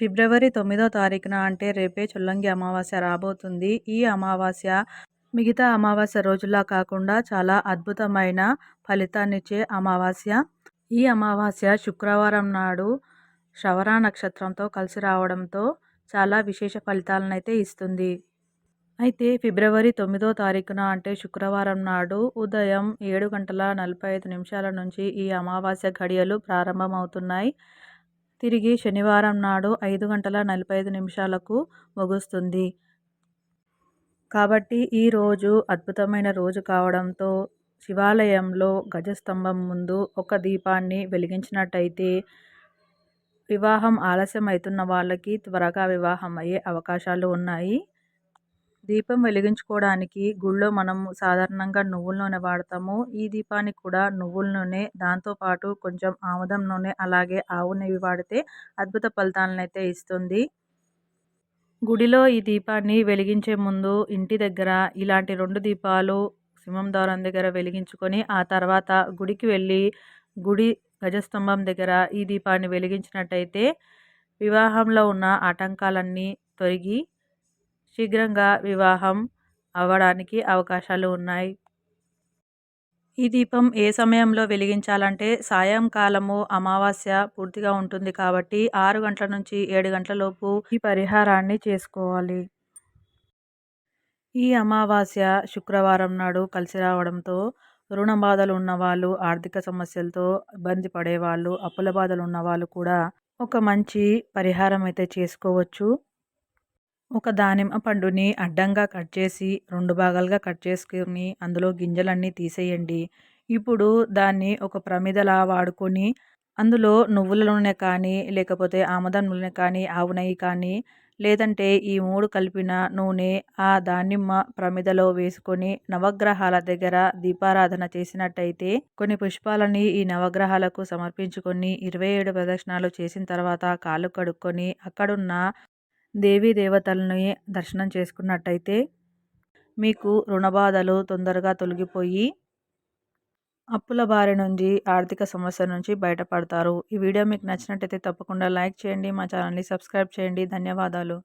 ఫిబ్రవరి తొమ్మిదో తారీఖున అంటే రేపే చొల్లంగి అమావాస్య రాబోతుంది. ఈ అమావాస్య మిగతా అమావాస్య రోజుల్లా కాకుండా చాలా అద్భుతమైన ఫలితాన్నిచ్చే అమావాస్య. ఈ అమావాస్య శుక్రవారం నాడు శ్రవణ నక్షత్రంతో కలిసి రావడంతో చాలా విశేష ఫలితాలను అయితే ఇస్తుంది. అయితే ఫిబ్రవరి తొమ్మిదో తారీఖున అంటే శుక్రవారం నాడు ఉదయం ఏడు గంటల నలభై ఐదు నిమిషాల నుంచి ఈ అమావాస్య ఘడియలు ప్రారంభమవుతున్నాయి. తిరిగి శనివారం నాడు ఐదు గంటల నలభై ఐదు నిమిషాలకు ముగుస్తుంది. కాబట్టి ఈరోజు అద్భుతమైన రోజు కావడంతో శివాలయంలో గజస్తంభం ముందు ఒక దీపాన్ని వెలిగించినట్టయితే వివాహం ఆలస్యం అవుతున్న వాళ్ళకి త్వరగా వివాహం అయ్యే అవకాశాలు ఉన్నాయి. దీపం వెలిగించుకోవడానికి గుళ్ళో మనం సాధారణంగా నువ్వుల నూనె వాడతాము. ఈ దీపానికి కూడా నువ్వుల నూనె దాంతోపాటు కొంచెం ఆముదం నూనె అలాగే ఆవు నెయ్యి వాడితే అద్భుత ఫలితాలను అయితే ఇస్తుంది. గుడిలో ఈ దీపాన్ని వెలిగించే ముందు ఇంటి దగ్గర ఇలాంటి రెండు దీపాలు సింహం ద్వారం దగ్గర వెలిగించుకొని ఆ తర్వాత గుడికి వెళ్ళి గుడి గజస్తంభం దగ్గర ఈ దీపాన్ని వెలిగించినట్టయితే వివాహంలో ఉన్న ఆటంకాలన్నీ తొలగి శీఘ్రంగా వివాహం అవ్వడానికి అవకాశాలు ఉన్నాయి. ఈ దీపం ఏ సమయంలో వెలిగించాలంటే సాయంకాలము అమావాస్య పూర్తిగా ఉంటుంది కాబట్టి ఆరు గంటల నుంచి ఏడు గంటల లోపు ఈ పరిహారాన్ని చేసుకోవాలి. ఈ అమావాస్య శుక్రవారం నాడు కలిసి రావడంతో రుణ బాధలు ఉన్నవాళ్ళు ఆర్థిక సమస్యలతో ఇబ్బంది పడేవాళ్ళు అప్పుల బాధలు ఉన్నవాళ్ళు కూడా ఒక మంచి పరిహారం అయితే చేసుకోవచ్చు. ఒక దానిమ్మ పండుని అడ్డంగా కట్ చేసి రెండు భాగాలుగా కట్ చేసుకుని అందులో గింజలన్నీ తీసేయండి. ఇప్పుడు దాన్ని ఒక ప్రమిదలా వాడుకొని అందులో నువ్వుల నూనె కానీ లేకపోతే ఆముదం నూనె కానీ ఆవు నెయ్యి కానీ లేదంటే ఈ మూడు కలిపిన నూనె ఆ దానిమ్మ ప్రమిదలో వేసుకొని నవగ్రహాల దగ్గర దీపారాధన చేసినట్టయితే కొన్ని పుష్పాలని ఈ నవగ్రహాలకు సమర్పించుకొని ఇరవై ఏడు ప్రదక్షిణాలు చేసిన తర్వాత కాళ్ళు కడుక్కొని అక్కడున్న దేవీ దేవతలని దర్శనం చేసుకున్నట్టయితే మీకు రుణబాధలు తొందరగా తొలగిపోయి అప్పుల బారి నుంచి ఆర్థిక సమస్య నుంచి బయటపడతారు. ఈ వీడియో మీకు నచ్చినట్టయితే తప్పకుండా లైక్ చేయండి మా ఛానల్ని సబ్స్క్రైబ్ చేయండి. ధన్యవాదాలు.